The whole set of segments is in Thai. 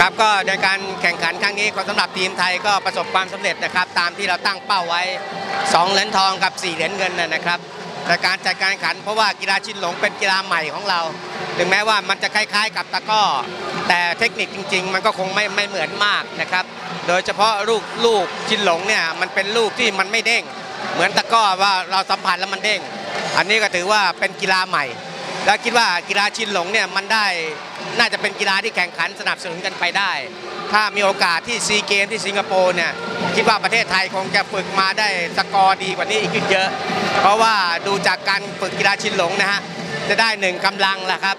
ครับก็ในการแข่งขันครั้งนี้ก็สำหรับทีมไทยก็ประสบความสำเร็จนะครับ ตามที่เราตั้งเป้าไว้ 2 เหรียญทองกับ 4 เหรียญเงินนะครับแต่การจัดการขันเพราะว่ากีฬาชินหลงเป็นกีฬาใหม่ของเรา ถึงแม้ว่ามันจะคล้าย ๆ กับตะก้อ แต่เทคนิคจริง ๆ มันก็คงไม่ไม่เหมือนมากนะครับ โดยเฉพาะลูกลูกชินหลงเนี่ยมันเป็นลูกที่มันไม่เด้ง เหมือนตะก้อว่าเราสัมผัสแล้วมันเด้ง อันนี้ก็ถือว่าเป็นกีฬาใหม่ แล้วคิดว่ากีฬาชินหลงเนี่ยมันได้น่าจะเป็นกีฬาที่แข่งขันสนับสนุนกันไปได้ ถ้ามีโอกาสที่ซีเกมที่สิงคโปร์เนี่ยคิดว่าประเทศไทยคงจะฝึกมาได้สกอร์ดีกว่านี้อีกเยอะ เพราะว่าดูจากการฝึกกีฬาชินหลงนะฮะจะได้หนึ่งกำลังแหละครับ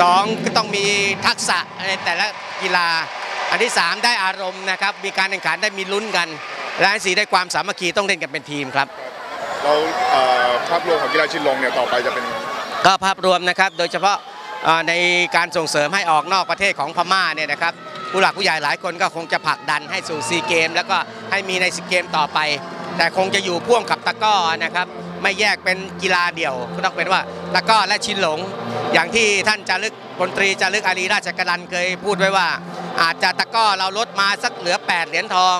สองก็ต้องมีทักษะในแต่ละกีฬา อันที่สามได้อารมณ์นะครับ มีการแข่งขันได้มีลุ้นกัน และอันสี่ได้ความสามัคคีต้องเล่นกันเป็นทีมครับเราภาพรวมของกีฬาชินลงเนี่ยต่อไปจะเป็น ก็ภาพรวมนะครับโดยเฉพาะในการส่งเสริมให้ออกนอกประเทศของพม่าเนี่ยนะครับผู้หลักผู้ใหญ่หลายคนก็คงจะผลักดันให้สู่ซีเกม แล้วก็ให้มีในซีเกมต่อไป แต่คงจะอยู่พ่วงกับตะก้อนะครับไม่แยกเป็นกีฬาเดี่ยวก็ต้องเป็นว่าตะก้อและชินหลง อย่างที่ท่านจารึกพลตรีจารึกอารีราชกรันเคยพูดไว้ว่า อาจจะตะก้อเราลดมาสักเหลือ 8 เหรียญทอง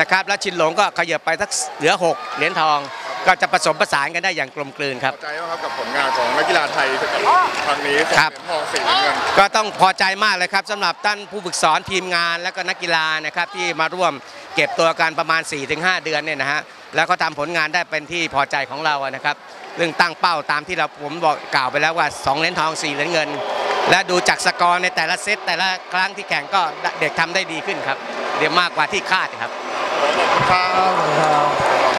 นะครับและชินหลงก็ขยับไปสักเหลือ 6 เหรียญทอง ก็จะผสมผสานกันได้อย่างกลมกลืนครับ พอใจไหมครับกับผลงานของนักกีฬาไทยกับครั้งนี้สองครับเหรียญทองสี่เหรียญเงินก็ต้องพอใจมากเลยครับสำหรับท่านผู้ฝึกสอนทีมงานและก็นักกีฬานะครับที่มาร่วมเก็บตัวกันประมาณ 4-5 เดือนเนี่ยนะฮะแล้วก็ทำผลงานได้เป็นที่พอใจของเราอะนะครับเรื่องตั้งเป้าตามที่เราผมบอกกล่าวไปแล้วว่า2เหรียญทอง4เหรียญเงิน และดูจากสกอร์ในแต่ละเซตแต่ละครั้งที่แข่งก็เด็กทำได้ดีขึ้นครับ เดี๋ยวมากกว่าที่คาดครับขอบคุณครับ